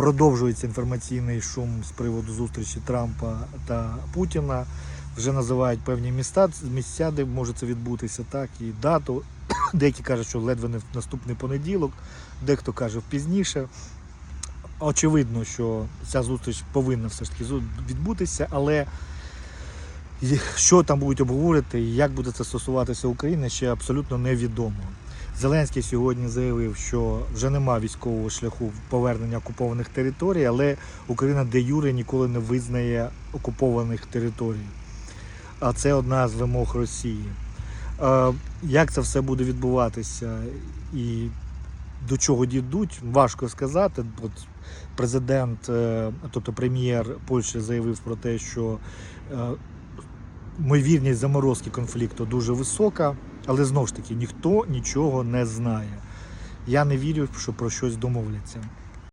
продовжується інформаційний шум з приводу зустрічі Трампа та Путіна. Вже називають певні міста, місця, де може це відбутися, так і дату. Деякі кажуть, що ледве не в наступний понеділок, дехто каже пізніше. Очевидно, що ця зустріч повинна все ж таки відбутися, але що там будуть обговорити і як буде це стосуватися України, ще абсолютно невідомо. Зеленський сьогодні заявив, що вже нема військового шляху повернення окупованих територій, але Україна де юре ніколи не визнає окупованих територій. А це одна з вимог Росії. Як це все буде відбуватися і до чого дійдуть, важко сказати. От президент, е, тобто прем'єр Польщі заявив про те, що е, ймовірність заморозки конфлікту дуже висока, але знову ж таки ніхто нічого не знає. Я не вірю, що про щось домовляться.